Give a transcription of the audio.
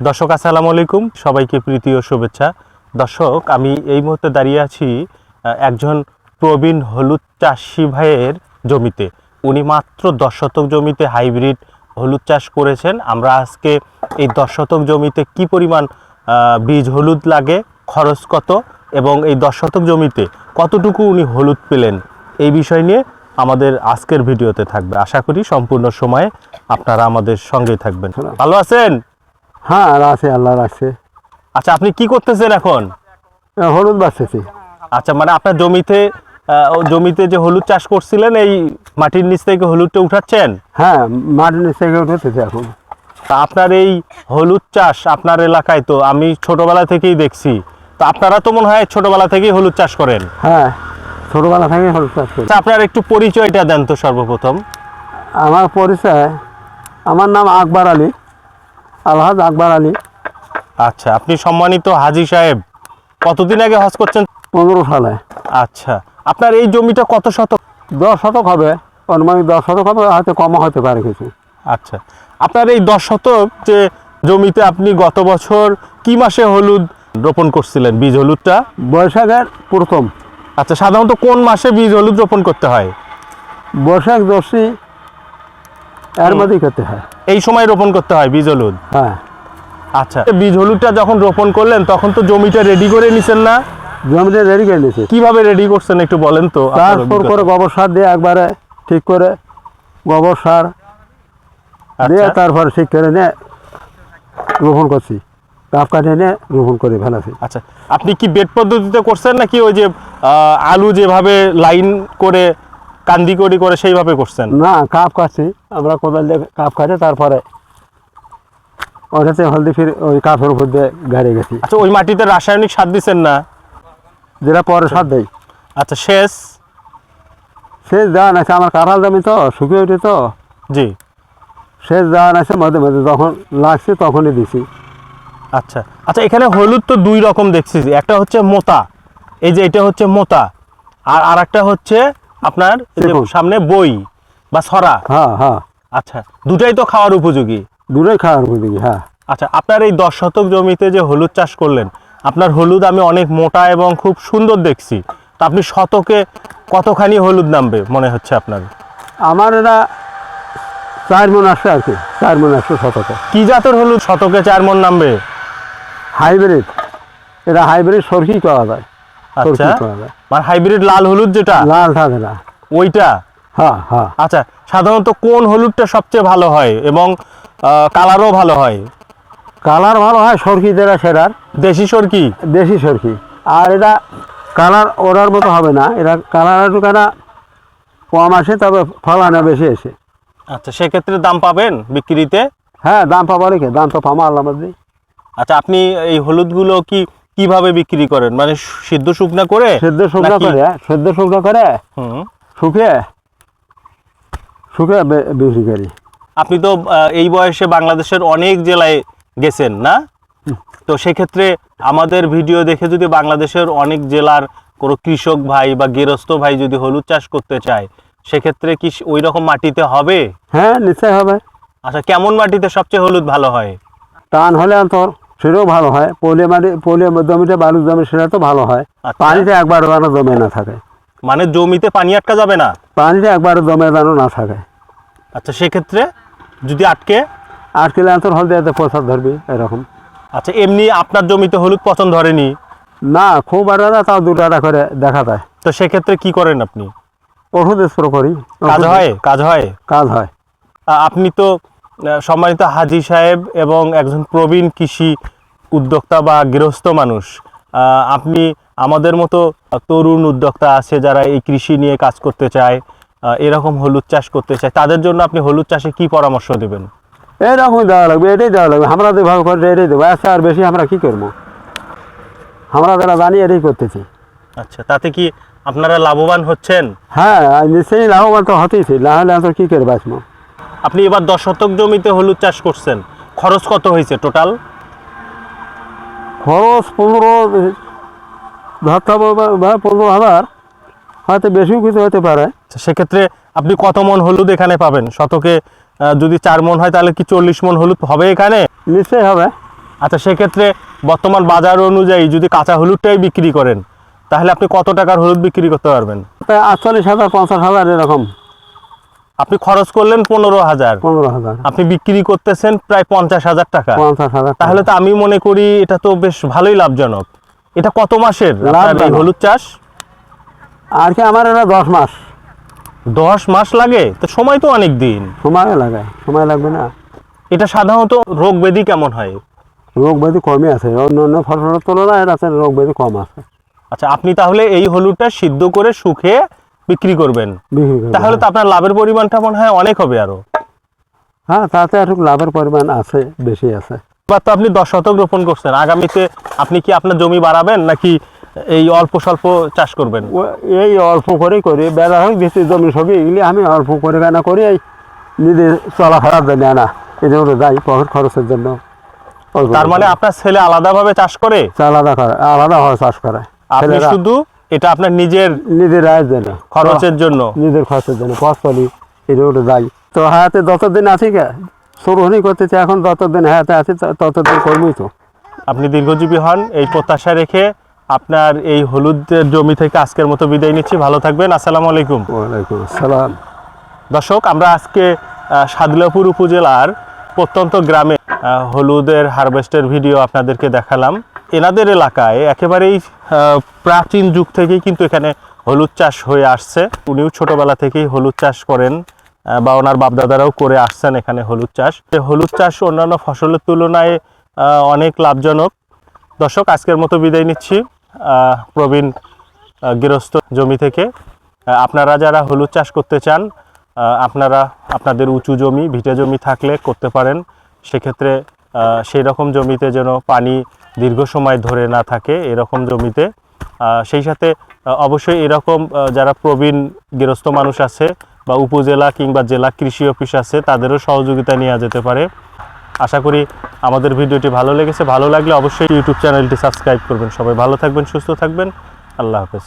দর্শক, আসসালামু আলাইকুম। সবাইকে প্রীতি ও শুভেচ্ছা। দর্শক, আমি এই মুহূর্তে দাঁড়িয়ে আছি একজন প্রবীণ হলুদ চাষি ভাইয়ের জমিতে। উনি মাত্র দশ শতক জমিতে হাইব্রিড হলুদ চাষ করেছেন। আমরা আজকে এই দশ শতক জমিতে কি পরিমাণ বীজ হলুদ লাগে, খরচ কত, এবং এই দশ শতক জমিতে কতটুকু উনি হলুদ পেলেন, এই বিষয় নিয়ে আমাদের আজকের ভিডিওতে থাকবে। আশা করি সম্পূর্ণ সময়ে আপনারা আমাদের সঙ্গেই থাকবেন। ভালো আছেন? হ্যাঁ আর আছে আল্লাহ রাখছে আচ্ছা আপনি কি করতেছেন এখন? হলুদ বাঁচতেছি আচ্ছা মানে আপনার জমিতে ও জমিতে যে হলুদ চাষ করছিলেন এই মাটির নিচ থেকে হলুদটা উঠাচ্ছেন? হ্যাঁ মাটির নিচ থেকে উঠেছে এখন। তা আপনার এই হলুদ চাষ আপনার এলাকায় তো আমি ছোটবেলা থেকেই দেখছি। তো আপনারা তো মনে হয় ছোটবেলা থেকেই হলুদ চাষ করেন। হ্যাঁ ছোটবেলা থেকে হলুদ চাষ করি। আচ্ছা আপনার একটু পরিচয়টা দেন তো সর্বপ্রথম। আমার পরিচয় আমার নাম আকবর আলী। আলহাজ আকবর আলী। আচ্ছা আপনি সম্মানিত হাজি সাহেব কতদিন আগে হজ করছেন? পনেরো সালে। আচ্ছা আপনার এই জমিটা কত শতক? দশ শতক হবে অনুমানিক দশ শতক হবে হয়তো কম হতে পারে কিছু। আচ্ছা আপনার এই দশ শতক যে জমিতে আপনি গত বছর কি মাসে হলুদ রোপণ করছিলেন? বীজ হলুদটা? বৈশাখের প্রথম। আচ্ছা সাধারণত কোন মাসে বীজ হলুদ রোপণ করতে হয়? বৈশাখ দশই এর মধ্যেই করতে হয়। এই সময় রোপণ করতে হয় বীজ হলুদ। হ্যাঁ। আচ্ছা বীজ হলুদটা যখন রোপণ করলেন তখন তো জমিটা রেডি করে নিছেন না? জমিটা রেডি করে নিয়েছে কীভাবে রেডি করছেন একটু বলেন তো তারপর করে গোবর সার দিয়ে একবারে ঠিক করে গোবর সার দিয়ে আচ্ছা তারপর ঠিক করে নিয়ে রোপণ করছি। কাপ কাটিয়ে নিয়ে রোপণ করে ফেলাছি। আচ্ছা আপনি কি বেড পদ্ধতিতে করছেন নাকি ওই যে আলু যেভাবে লাইন করে কান্দি করি করে সেইভাবে করছেন? না কাপ কাটছি আমরা কোদাল দিয়ে কাপ কাটে তারপরে ওটাতে হলদি ফির ওই কাপের উপর দিয়ে গাড়ি গেছি। আচ্ছা ওই মাটিতে রাসায়নিক সার দিচ্ছেন না? যেটা পরে সার দেয় আচ্ছা শেষ শেষ দেওয়া আছে আমার কাঁঠাল জমি তো শুকিয়ে উঠে তো। জি। শেষ দেওয়া আছে মাঝে মধ্যে যখন লাগছে তখনই দিছি। আচ্ছা আচ্ছা এখানে হলুদ তো দুই রকম দেখছি। একটা হচ্ছে মোতা এই যে এটা হচ্ছে মোতা আর আর একটা হচ্ছে আপনার সামনে বই বা ছড়া। হ্যাঁ হ্যাঁ। আচ্ছা দুটাই তো খাওয়ার উপযোগী? দূরে খাওয়ার উপযোগী হ্যাঁ। আচ্ছা আপনার এই দশ শতক জমিতে যে হলুদ চাষ করলেন আপনার হলুদ আমি অনেক মোটা এবং খুব সুন্দর দেখছি। তা আপনি শতকে কতখানি হলুদ নামবে মনে হচ্ছে আপনার? আমার এটা চার মন আসছে আর কি চার মন আসছে শতকে। কি জাতের হলুদ শতকে চার মন নামবে? হাইব্রিড এটা হাইব্রিড সরকি করা যায়। আচ্ছা। মানে হাইব্রিড লাল হলুদ যেটা? লাল থাকে না। ওইটা? হ্যাঁ হ্যাঁ। আচ্ছা সাধারণত কোন হলুদটা সবচেয়ে ভালো হয় এবং কালারও ভালো হয়? কালার ভালো হয় সরকি যেটা সেটার দেশি সরকি? দেশি সরকি। আর এটা কালার ওরার মতো হবে না। এটা কালার একটু কেনা কম আসে তবে ফলানো বেশি এসে আচ্ছা সেক্ষেত্রে দাম পাবেন বিক্রিতে? হ্যাঁ দাম পাবো রেখে দাম তো পামা আল্লাহ আচ্ছা আপনি এই হলুদগুলো কি কীভাবে বিক্রি করেন? মানে সিদ্ধ শুকনা করে সেদ্ধ শুকনো করে সেদ্ধ শুকনো করে শুকিয়ে শুকিয়ে বিক্রি করি। আপনি তো এই বয়সে বাংলাদেশের অনেক জেলায় গেছেন না? তো সেক্ষেত্রে আমাদের ভিডিও দেখে যদি বাংলাদেশের অনেক জেলার কোনো কৃষক ভাই বা গৃহস্থ ভাই যদি হলুদ চাষ করতে চায় সেক্ষেত্রে কি ওই রকম মাটিতে হবে? হ্যাঁ নিশ্চয় হবে। আচ্ছা কেমন মাটিতে সবচেয়ে হলুদ ভালো হয়? টান হলে অন্তর সেটাও ভালো হয়। পলিয়া মাটি পলিয়া জমিতে বালুর জমি সেটা তো ভালো হয়। আচ্ছা। পানিতে একবার যেন জমে না থাকে। মানে জমিতে পানি আটকা যাবে না? পানিতে একবার জমে যেন না থাকে। আচ্ছা সেক্ষেত্রে যদি আটকে? আট কিলো অন্তর হল দিয়ে প্রসাদ ধরবি এরকম। আচ্ছা এমনি আপনার জমিতে হলুদ পছন্দ ধরেনি? না খুব আর না তাও দু টাকা করে দেখা যায়। তো সেক্ষেত্রে কি করেন আপনি? ওষুধ স্প্রে করি। কাজ হয়? কাজ হয়? কাজ হয়। আপনি তো সম্মানিত হাজি সাহেব এবং একজন প্রবীণ কৃষি উদ্যোক্তা বা গৃহস্থ মানুষ আপনি আমাদের মতো তরুণ উদ্যোক্তা আছে যারা এই কৃষি নিয়ে কাজ করতে চায় এরকম হলুদ চাষ করতে চায় তাদের জন্য আপনি হলুদ চাষে কি পরামর্শ দেবেন? এরকম দেওয়া লাগবে এটাই দেওয়া লাগবে। আমরা যেভাবে করে এটাই দেবো আচ্ছা আর বেশি আমরা কি করব? আমরা যারা জানি এটাই করতেছি। আচ্ছা তাতে কি আপনারা লাভবান হচ্ছেন? হ্যাঁ নিশ্চয়ই লাভবান তো হতেইছি না হলে অন্তর কী করে বাঁচবো? আপনি এবার দশ শতক জমিতে হলুদ চাষ করছেন। খরচ কত হয়েছে টোটাল? খরচ পনেরো ধরতে পনেরো হাজার। হয়তো বেশিও কিছু হতে পারে। আচ্ছা, সেক্ষেত্রে আপনি কত মন হলুদ এখানে পাবেন? শতকে যদি চার মন হয় তাহলে কি চল্লিশ মন হলুদ হবে এখানে? নিশ্চয়ই হবে। আচ্ছা সেক্ষেত্রে বর্তমান বাজার অনুযায়ী যদি কাঁচা হলুদটাই বিক্রি করেন তাহলে আপনি কত টাকার হলুদ বিক্রি করতে পারবেন? আটচল্লিশ হাজার পঞ্চাশ হাজার এরকম। আপনি খরচ করলেন পনেরো হাজার। পনেরো হাজার। আপনি বিক্রি করতেছেন প্রায় পঞ্চাশ হাজার টাকা। পঞ্চাশ হাজার তাহলে তো আমি মনে করি এটা তো বেশ ভালোই লাভজনক। এটা কত মাসের। হলুদ চাষ? আর কি আমার এটা দশ মাস। দশ মাস লাগে? তো সময় তো অনেক দিন। সময় লাগে সময় লাগবে না। এটা সাধারণত রোগ ব্যাধি কেমন হয়? রোগ ব্যাধি কমই আছে। অন্য অন্য ফসলের তুলনায় এটা আছে রোগ ব্যাধি কম আছে। আচ্ছা আপনি তাহলে এই হলুদটা সিদ্ধ করে শুকিয়ে বিক্রি করবেন। তাহলে তো আপনার লাভের পরিমাণটা মনে হয় অনেক হবে আরও। হ্যাঁ তাতে একটু লাভের পরিমাণ আছে বেশি আছে। এবার তো আপনি দশ শতক রোপণ করছেন আগামীতে আপনি কি আপনার জমি বাড়াবেন নাকি এই অল্প স্বল্প চাষ করবেন? এই অল্প করেই করি বেলা হোক বেশি জমি সবই এগুলি আমি অল্প করে কেনা করি এই নিজের চলাফেরার জন্য আনা এই জন্য যাই পকেট খরচের জন্য। তার মানে আপনার ছেলে আলাদাভাবে চাষ করে? আলাদা করে আলাদা হয় চাষ করে। আপনি শুধু এটা আপনার নিজের নিজের আয়ের জন্য। খরচের জন্য? নিজের খরচের জন্য এই রোডে যাই। তো হায়াতে যতদিন আছি কে শুরুহনি করতেছি এখন যতদিন হায়াতে আছি ততদিন করবই তো। আপনি দীর্ঘজীবী হন এই প্রত্যাশা রেখে আপনার এই হলুদের জমি থেকে আজকের মতো বিদায় নিচ্ছি। ভালো থাকবেন আসসালামু আলাইকুম। ওয়ালাইকুম আসসালাম। দর্শক আমরা আজকে সাদুলাপুর উপজেলার প্রত্যন্ত গ্রামে হলুদের হারভেস্টের ভিডিও আপনাদেরকে দেখালাম। এনাদের এলাকায় একেবারেই প্রাচীন যুগ থেকেই কিন্তু এখানে হলুদ চাষ হয়ে আসছে। উনিও ছোটবেলা থেকেই হলুদ চাষ করেন বা ওনার বাপদাদারাও করে আসছেন এখানে হলুদ চাষ। হলুদ চাষ অন্যান্য ফসলের তুলনায় অনেক লাভজনক। দর্শক, আজকের মতো বিদায় নিচ্ছি। প্রবীণ গৃহস্থ জমি থেকে আপনারা যারা হলুদ চাষ করতে চান আপনারা আপনাদের উঁচু জমি, ভিটে জমি থাকলে করতে পারেন। সেক্ষেত্রে সেই রকম জমিতে যেন পানি দীর্ঘ সময় ধরে না থাকে এরকম জমিতে। সেই সাথে অবশ্যই এরকম যারা প্রবীণ গৃহস্থ মানুষ আছে বা উপজেলা কিংবা জেলা কৃষি অফিস আছে, তাদেরও সহযোগিতা নেওয়া যেতে পারে। আশা করি আমাদের ভিডিওটি ভালো লেগেছে। ভালো লাগলে অবশ্যই ইউটিউব চ্যানেলটি সাবস্ক্রাইব করবেন। সবাই ভালো থাকবেন, সুস্থ থাকবেন। আল্লাহ হাফেজ।